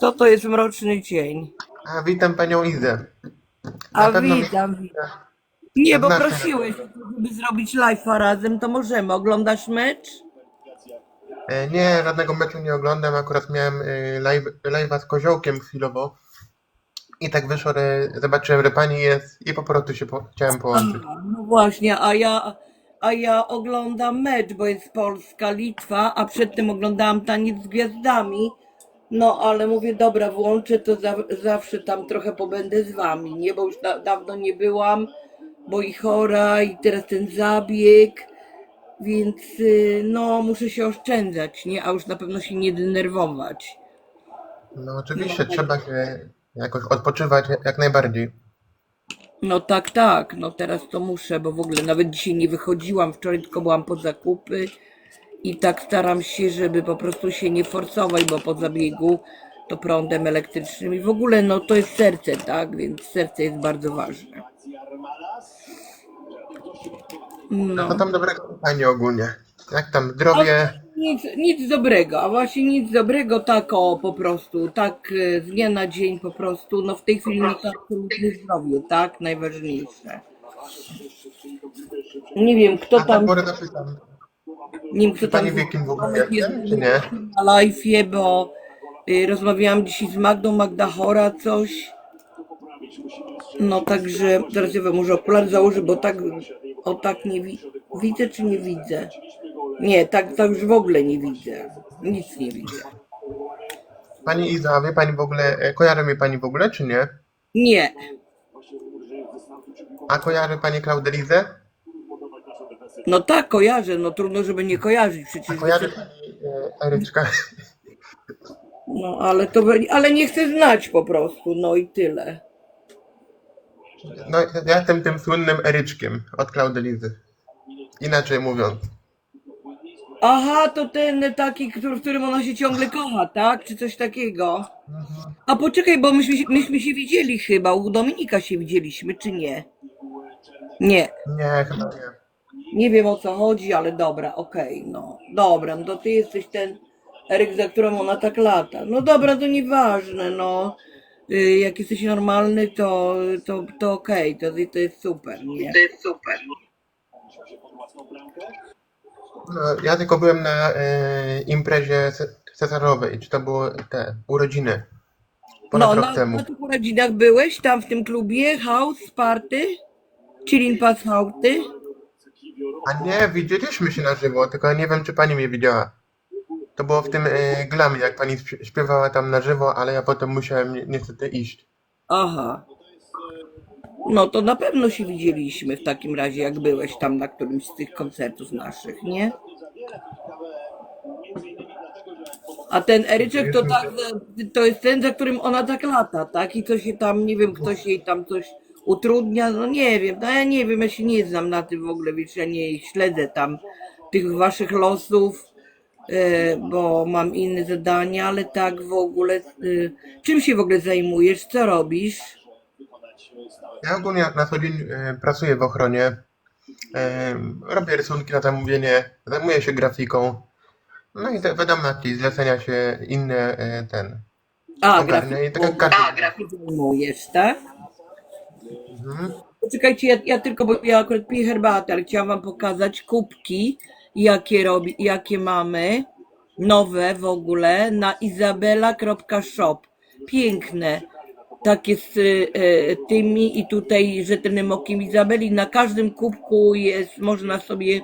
Co to jest mroczny cień? A witam panią Izę. A Na pewno witam, witam. Nie, bo Znaczy- prosiłeś, żeby zrobić live'a razem, to możemy. Oglądasz mecz? E, Nie, żadnego meczu nie oglądam. Akurat miałem e, live, live'a z koziołkiem chwilowo. I tak wyszło, że zobaczyłem, że pani jest i po prostu się po, chciałem połączyć. A, no właśnie, a ja, a ja oglądam mecz, bo jest Polska, Litwa, a przed tym oglądałam Taniec z Gwiazdami. No, ale mówię, dobra, włączę, to za, zawsze tam trochę pobędę z wami, nie? Bo już da, dawno nie byłam, bo i chora, i teraz ten zabieg, więc y, no, muszę się oszczędzać, nie? A już na pewno się nie denerwować. No oczywiście, trzeba się jakoś odpoczywać jak najbardziej. No tak, tak, no teraz to muszę, bo w ogóle nawet dzisiaj nie wychodziłam, wczoraj tylko byłam po zakupy i tak staram się, żeby po prostu się nie forsować, bo po zabiegu to prądem elektrycznym i w ogóle no to jest serce, tak, więc serce jest bardzo ważne. No No, tam dobrego pani ogólnie. Jak tam zdrowie? nic, nic dobrego, a właśnie nic dobrego, tak o po prostu, tak e, z dnia na dzień po prostu, no w tej chwili no to absolutnie zdrowie, tak, najważniejsze. Nie wiem, kto A tam porę zapytam. Nie wiem, kto Czy pani tam wie, kim w ogóle jest jestem, czy nie? na live'ie, bo y, rozmawiałam dzisiaj z Magdą, Magda chora coś. No także teraz ja wiem, może okular założę, bo tak o tak nie wi- widzę czy nie widzę. Nie, tak, tak już w ogóle nie widzę. Nic nie widzę. Pani Iza, wie pani w ogóle, e, kojarzy mnie pani w ogóle, czy nie? Nie. A kojarzy pani Klaudelizę? No tak, kojarzę, no trudno, żeby nie kojarzyć przecież. kojarzy pani e, Eryczka? No ale to, ale nie chcę znać po prostu, no i tyle. No, ja jestem tym słynnym Eryczkiem od Klaudelizy. Inaczej mówiąc. Aha, to ten taki, który, w którym ona się ciągle kocha, tak? Czy coś takiego? A poczekaj, bo myśmy, się- myśmy się widzieli chyba, u Dominika się widzieliśmy, czy nie? Nie, Nie, chyba nie. Nie wiem o co chodzi, ale dobra, okej, no. Dobra, no to ty jesteś ten Eryk, za którą ona tak lata. No dobra, to nieważne, no. Y, Jak jesteś normalny, to, to, to okej, to, to jest super, nie? To jest super. No, ja tylko byłem na e, imprezie ce- cesarowej, czy to było te urodziny. Ponad No, rok na, temu. na tych urodzinach byłeś tam w tym klubie House Party? Chilling Pass Houty? A nie, widzieliśmy się na żywo, tylko nie wiem, czy pani mnie widziała. To było w tym e, glamie, jak pani śpie- śpiewała tam na żywo, ale ja potem musiałem ni- niestety iść. Aha. No to na pewno się widzieliśmy w takim razie, jak byłeś tam na którymś z tych koncertów naszych, nie? A ten Eryczek to tak, to jest ten, za którym ona tak lata, tak? I co się tam, nie wiem, ktoś jej tam coś utrudnia, no nie wiem, no ja nie wiem, ja się nie znam na tym w ogóle, wiesz, ja nie śledzę tam tych waszych losów, e, bo mam inne zadania, ale tak w ogóle, e, czym się w ogóle zajmujesz, co robisz? Ja ogólnie na co dzień e, pracuję w ochronie. Robię rysunki na zamówienie, zajmuję się grafiką. No i wydam na zlecenia się inne ten. A, i taka grafiką karta. grafiką zajmujesz, tak? Poczekajcie, ja, ja tylko, bo ja akurat piję herbatę, ale chciałam wam pokazać kubki, jakie robi, jakie mamy, nowe w ogóle, na izabela.shop. Piękne. Takie z e, tymi i tutaj rzetelnym okiem Izabeli. Na każdym kubku jest, można sobie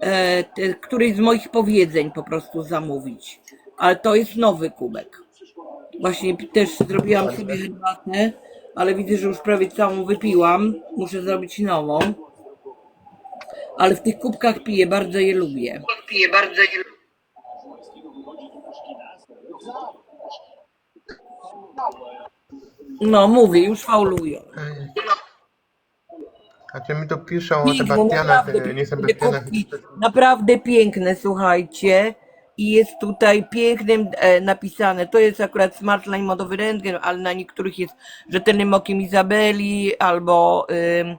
e, któryś z moich powiedzeń po prostu zamówić. Ale to jest nowy kubek. Właśnie też zrobiłam sobie herbatę, ale widzę, że już prawie całą wypiłam. Muszę zrobić nową. Ale w tych kubkach piję, bardzo je lubię. Piję bardzo je No, mówię, już faulują. A czy mi tu piszą o Piękne, Sebastianach, naprawdę, nie piękne Sebastianach. kubki, naprawdę piękne, słuchajcie. I jest tutaj pięknym e, napisane, to jest akurat Smartline modowy rentgen, ale na niektórych jest rzetelnym okiem Izabeli albo ym,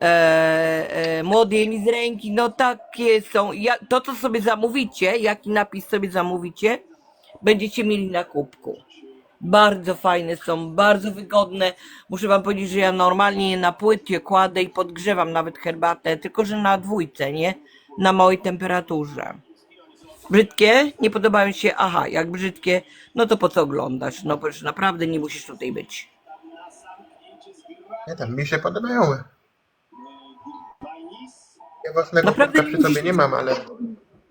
e, e, młody mi z ręki. No takie są. Ja, to, co sobie zamówicie, jaki napis sobie zamówicie, będziecie mieli na kubku. Bardzo fajne są, bardzo wygodne. Muszę wam powiedzieć, że ja normalnie je na płycie kładę i podgrzewam nawet herbatę, tylko że na dwójce, nie? Na małej temperaturze. Brzydkie? Nie podobają się? Aha, jak brzydkie, no to po co oglądasz? No przecież naprawdę nie musisz tutaj być. Nie tam, mi się podobają. Ja własnego Naprawdę przy sobie nie mam, ale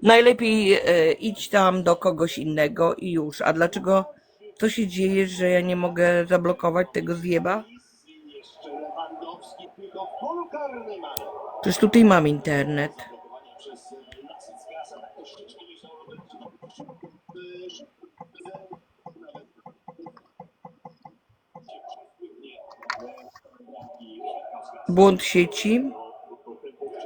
Najlepiej e, idź tam do kogoś innego i już. A dlaczego? Co się dzieje, że ja nie mogę zablokować tego zjeba? Przecież tutaj mam internet. Błąd sieci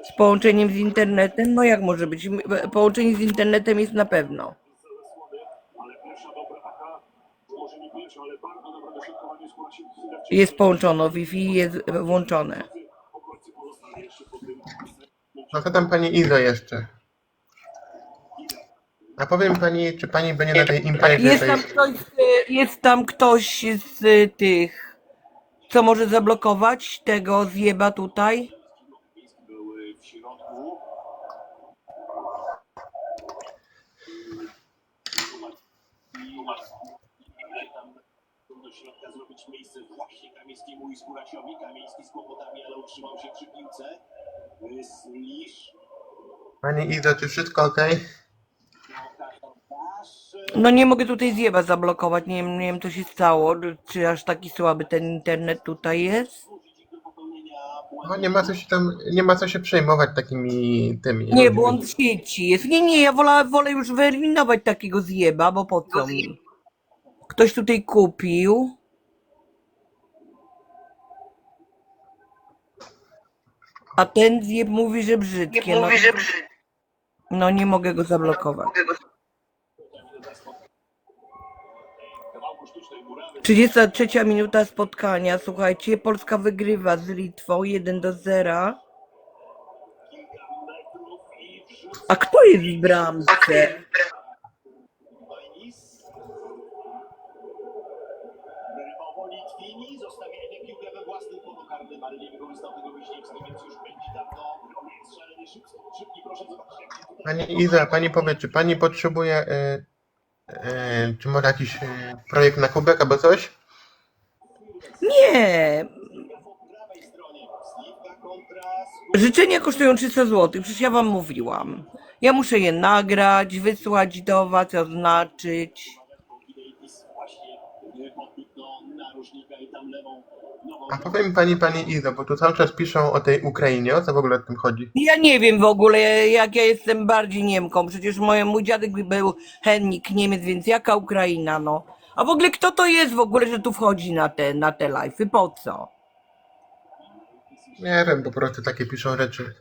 z połączeniem z internetem? No jak może być? Połączenie z internetem jest na pewno. Jest połączone, Wi-Fi jest włączone. no to tam pani Izo jeszcze. A powiem pani, czy pani będzie na tej imprezie Jest tam ktoś, z- jest tam ktoś z tych, co może zablokować tego zjeba tutaj? środka zrobić miejsce właśnie Kamińskiemu i Skórasiowi. Kamiński z kłopotami, ale utrzymał się przy piłce. Slisz. Pani Izo, czy wszystko ok? No nie mogę tutaj zjeba zablokować, nie wiem, nie wiem co się stało, czy aż taki słaby ten internet tutaj jest? No nie ma co się tam, nie ma co się przejmować takimi tymi. Nie, ludźmi. błąd sieci jest. Nie, nie, ja wolę, wolę już wyeliminować takiego zjeba, bo po co mi? Ktoś tutaj kupił. A ten zjeb mówi, że brzydkie. No, no nie mogę go zablokować. 33 minuta spotkania. Słuchajcie, Polska wygrywa z Litwą 1 do 0. A kto jest w bramce? Tego Wiśniewski, więc już będzie tam to strzelenie szybki, szybki proszę zobaczyć. Pani Iza, pani powie, czy pani potrzebuje, y, y, czy może jakiś y, projekt na kubek albo coś? Nie. po prawej stronie. Sliwka kontra Życzenia kosztują 300 zł, przecież ja wam mówiłam. Ja muszę je nagrać, wysłać do was, oznaczyć. Właśnie podbił do narożnika i tam lewą A powie mi pani, pani Izo, bo tu cały czas piszą o tej Ukrainie, o co w ogóle o tym chodzi? Ja nie wiem w ogóle, jak ja jestem bardziej Niemką. Przecież moje, mój dziadek był Hennik Niemiec, więc jaka Ukraina, no. A w ogóle kto to jest w ogóle, że tu wchodzi na te, na te live'y? Po co? Nie wiem, po prostu takie piszą rzeczy.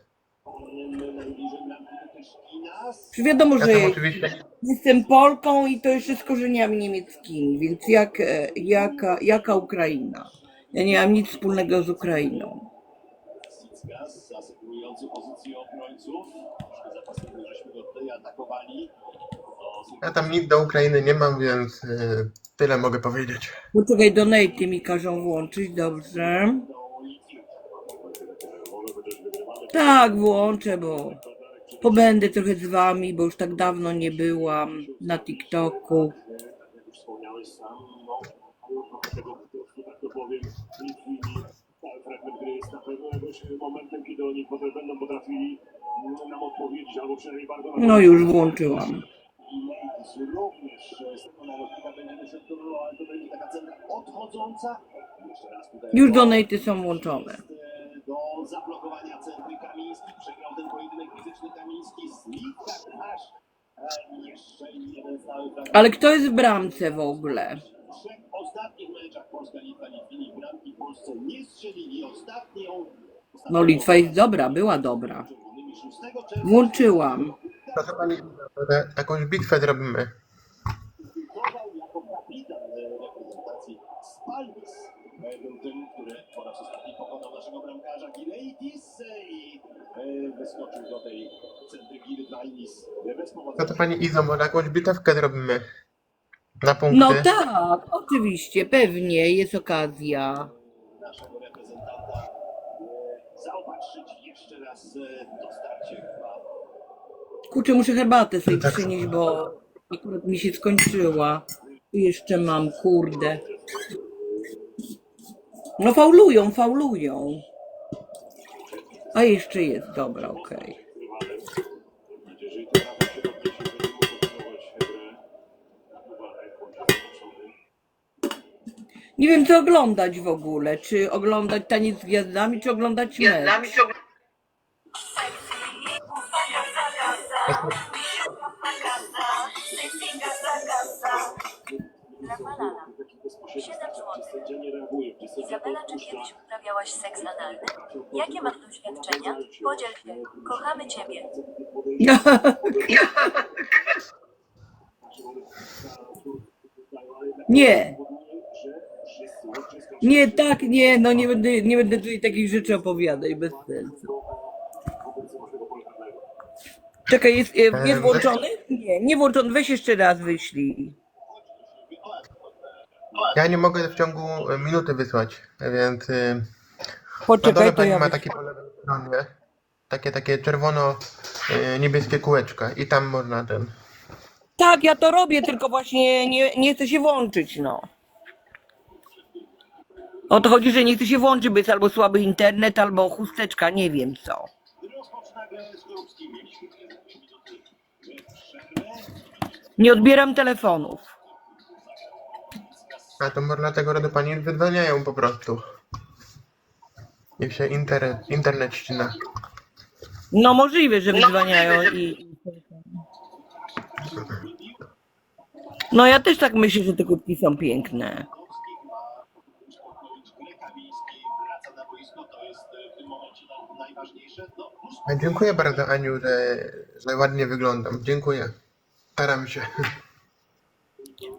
Przecież wiadomo, Ja że tam oczywiście, jestem Polką i to jeszcze z korzeniami niemieckimi, więc jak, e, jaka, jaka Ukraina? Ja nie mam nic wspólnego z Ukrainą. Sickas asegurujący pozycję obrońców. Troszkę zapasowany, żeśmy go tutaj atakowali. To ja tam nic do Ukrainy nie mam, więc y, tyle mogę powiedzieć. Poczekaj, donaty mi każą włączyć, dobrze. Tak, włączę, bo pobędę trochę z wami, bo już tak dawno nie byłam na TikToku. wspomniałeś sam, no, tego to powiem, Litwini, cały fragment gry jest na pewno jakoś momentem, kiedy oni będą potrafili mm, nam odpowiedzieć, albo przynajmniej bardzo No już włączyłam. E, z Już donaty są włączone. e, do zablokowania centry Kamiński. Przegrał ten pojedynek fizyczny Kamiński. Slivka aż e. Ale kto jest w bramce w ogóle? W trzech ostatnich meczach Polska, nie. No Litwa jest dobra, była dobra. Czerwonymi 6 czerwca Włączyłam. Proszę pani Izo, to jakąś bitwę zrobimy. e. E, Był tym, który po raz ostatni pokonał naszego bramkarza Gireitis e, i e, wyskoczył do tej centry Girvainis bez No to powodzenia. pani Izo, może jakąś bitewkę zrobimy. Na punkty. No tak, oczywiście, pewnie, jest okazja. naszego reprezentanta e, zaopatrzyć jeszcze raz e, to starcie chyba Kurczę, muszę herbatę sobie Tak. przynieść, bo akurat mi się skończyła. Tu jeszcze mam, kurde. No faulują, faulują. A jeszcze jest, dobra, okej. i. Nie wiem, co oglądać w ogóle. Czy oglądać taniec z gwiazdami, czy oglądać mecz? Napalala. Kochamy Ciebie. Nie. Nie, tak, nie, no nie będę, nie będę tutaj takich rzeczy opowiadać, bez sensu. Czekaj, jest, e, jest włączony? Nie, nie włączony, weź jeszcze raz wyślij. Ja nie mogę w ciągu e, minuty wysłać, więc y, na Poczekaj, to pani ja ma wyślę. takie stronie, takie, takie czerwono-niebieskie kółeczka i tam można ten... Tak, ja to robię, tylko właśnie nie, nie chcę się włączyć, no. O to chodzi, że nie chcę się włączyć, bo jest albo słaby internet, albo chusteczka, nie wiem co. Nie odbieram telefonów. A to może dlatego, że do pani wydzwaniają po prostu. Niech się internet, internet ścina. No możliwe, że wyzwaniają i... No ja też tak myślę, że te kubki są piękne. No, A dziękuję bardzo Aniu, że, że ładnie wyglądam. Dziękuję. Staram się.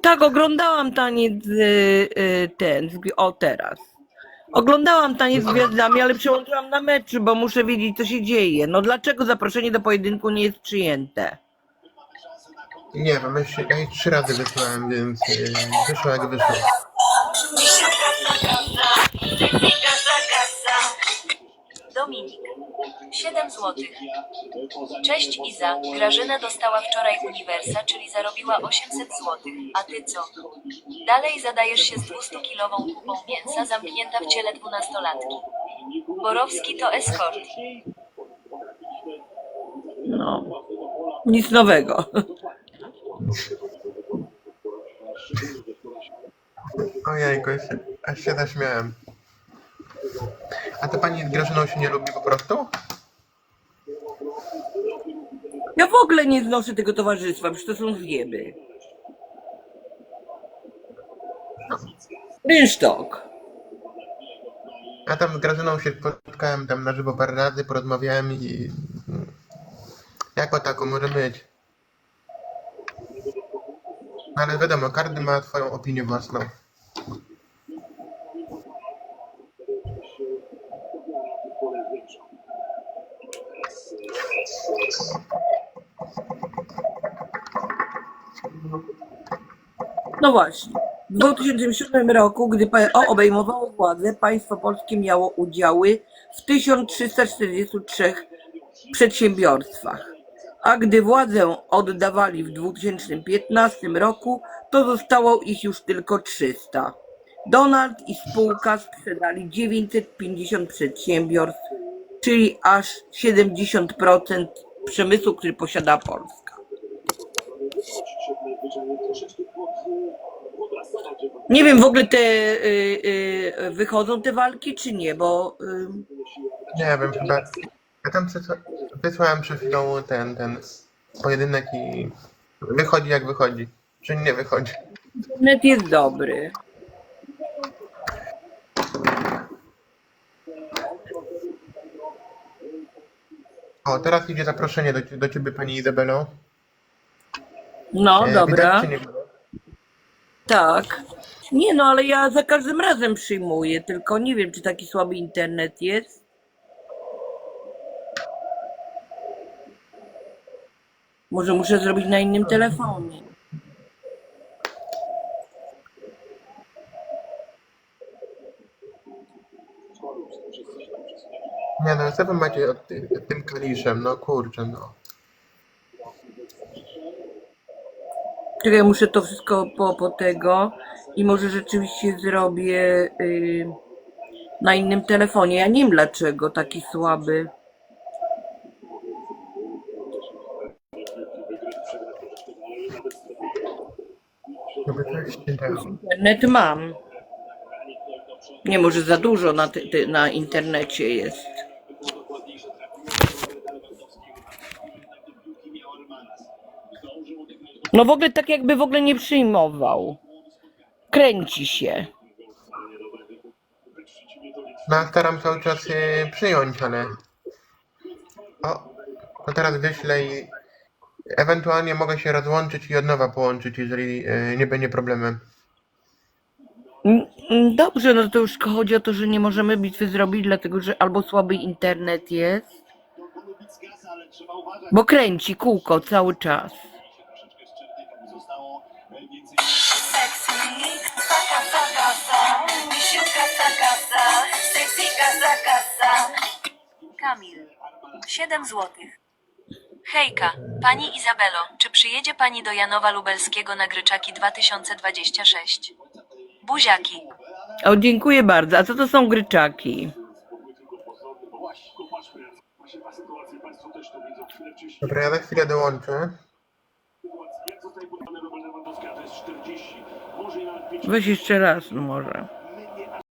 Tak, oglądałam taniec y, y, ten, z o teraz. Oglądałam taniec z gwiazdami, ale przełączyłam na mecz, bo muszę wiedzieć, co się dzieje. No dlaczego zaproszenie do pojedynku nie jest przyjęte? Nie wiem, ja jej trzy razy wysłałem, więc yy, wyszło jak wyszło. Dominik. 7 zł. Cześć Iza. Grażyna dostała wczoraj Uniwersa, czyli zarobiła 800 zł. A ty co? Dalej zadajesz się z 200-kilową kupą mięsa zamknięta w ciele dwunastolatki. Borowski to eskort. No, nic nowego. Ojejku, się, aż się zaśmiałem. A to pani z Grażyną się nie lubi po prostu? Ja w ogóle nie znoszę tego towarzystwa, przecież to są zjeby. Rynsztok. Ja tam z Grażyną się spotkałem tam na żywo parę razy, porozmawiałem i... Jako taką może być. No Ale wiadomo, każdy ma swoją opinię własną. No właśnie. W 2007 roku, gdy PO obejmowało władzę, państwo polskie miało udziały w 1343 przedsiębiorstwach. A gdy władzę oddawali w 2015 roku, to zostało ich już tylko 300. Donald i spółka sprzedali 950 przedsiębiorstw, czyli aż 70% przemysłu, który posiada Polska. Nie wiem, w ogóle te y, y, wychodzą te walki, czy nie, bo y, Nie wiem, chyba... Ja tam wysłałem przed chwilą ten, ten pojedynek i wychodzi jak wychodzi. Czy nie wychodzi. internet jest dobry. O, teraz idzie zaproszenie do, do ciebie pani Izabelo. No, E, dobra. Nie? Tak. Nie no, ale ja za każdym razem przyjmuję, tylko nie wiem, czy taki słaby internet jest. Może muszę zrobić na innym telefonie. Nie no, co wy macie od, tym kaliszem, no kurczę no. Czekaj, muszę to wszystko po, po tego i może rzeczywiście zrobię y, na innym telefonie. Ja nie wiem dlaczego taki słaby. Żeby coś się dało. Internet mam. Nie, może za dużo na, ty, ty, na internecie jest. No w ogóle tak jakby w ogóle nie przyjmował. Kręci się. No staram cały czas e, przyjąć, ale... O, to teraz wyślę i... Ewentualnie mogę się rozłączyć i od nowa połączyć, jeżeli e, nie będzie problemem. Mm, mm, Dobrze, no to już chodzi o to, że nie możemy bitwy zrobić, dlatego że albo słaby internet jest, bo kręci kółko cały czas. Kasa kasa. Kamil. 7 złotych. Hejka, pani Izabelo, czy przyjedzie pani do Janowa Lubelskiego na Gryczaki 2026? Buziaki. O, dziękuję bardzo. A co to są gryczaki? Dobra, ja za chwilę dołączę. Jak zostaje budowane Robert Lewandowski, a to jest 40, może i nawet 50 Weź jeszcze raz, no może.